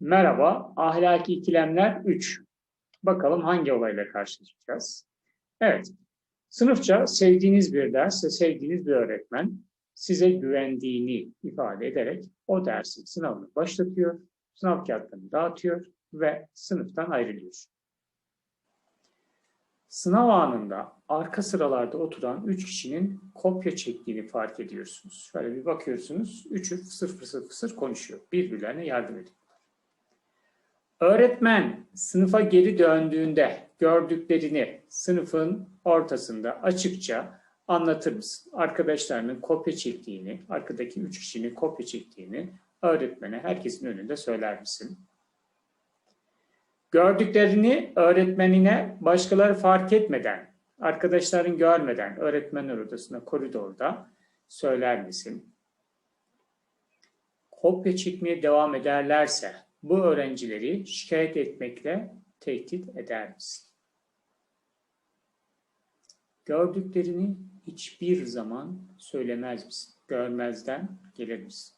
Merhaba, ahlaki ikilemler 3. Bakalım hangi olayla karşılaşacağız? Evet, sınıfça sevdiğiniz bir ders ve sevdiğiniz bir öğretmen size güvendiğini ifade ederek o dersin sınavını başlatıyor, sınav kağıtlarını dağıtıyor ve sınıftan ayrılıyor. Sınav anında arka sıralarda oturan 3 kişinin kopya çektiğini fark ediyorsunuz. Şöyle bir bakıyorsunuz, üçü fısır fısır fısır konuşuyor. Birbirlerine yardım ediyor. Öğretmen sınıfa geri döndüğünde gördüklerini sınıfın ortasında açıkça anlatır mısın? Arkadaşlarının kopya çektiğini, arkadaki üç kişinin kopya çektiğini öğretmene herkesin önünde söyler misin? Gördüklerini öğretmenine başkaları fark etmeden, arkadaşların görmeden öğretmenler odasında koridorda söyler misin? Kopya çekmeye devam ederlerse bu öğrencileri şikayet etmekle tehdit eder misin? Gördüklerini hiçbir zaman söylemez misin? Görmezden gelir misin?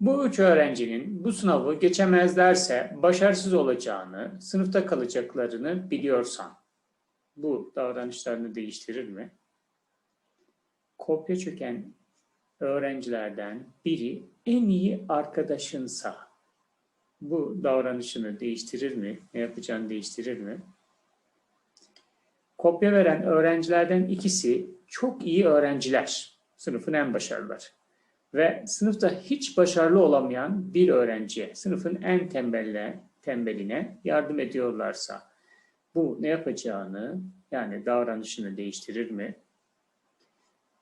Bu üç öğrencinin bu sınavı geçemezlerse başarısız olacağını, sınıfta kalacaklarını biliyorsan bu davranışlarını değiştirir mi? Kopya çöken öğrencilerden biri en iyi arkadaşınsa bu davranışını değiştirir mi? Ne yapacağını değiştirir mi? Kopya veren öğrencilerden ikisi çok iyi öğrenciler. Sınıfın en başarılılar. Ve sınıfta hiç başarılı olamayan bir öğrenciye, sınıfın en tembeline, tembeline yardım ediyorlarsa bu ne yapacağını yani davranışını değiştirir mi?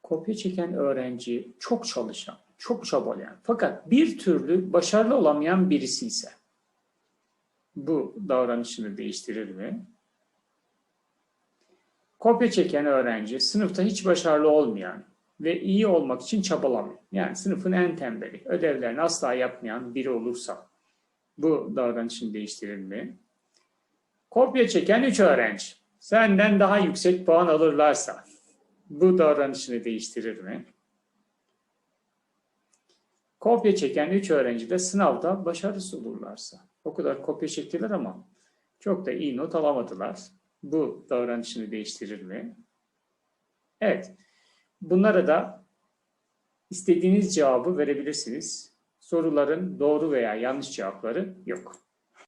Kopya çeken öğrenci çok çalışan, çok çabalayan fakat bir türlü başarılı olamayan birisi ise bu davranışını değiştirir mi? Kopya çeken öğrenci sınıfta hiç başarılı olmayan ve iyi olmak için çabalamıyor. Yani sınıfın en tembeli, ödevlerini asla yapmayan biri olursa bu davranışını değiştirir mi? Kopya çeken 3 öğrenci senden daha yüksek puan alırlarsa bu davranışını değiştirir mi? Kopya çeken 3 öğrenci de sınavda başarısız olurlarsa. O kadar kopya çektiler ama çok da iyi not alamadılar. Bu davranışını değiştirir mi? Evet. Bunlara da istediğiniz cevabı verebilirsiniz. Soruların doğru veya yanlış cevapları yok.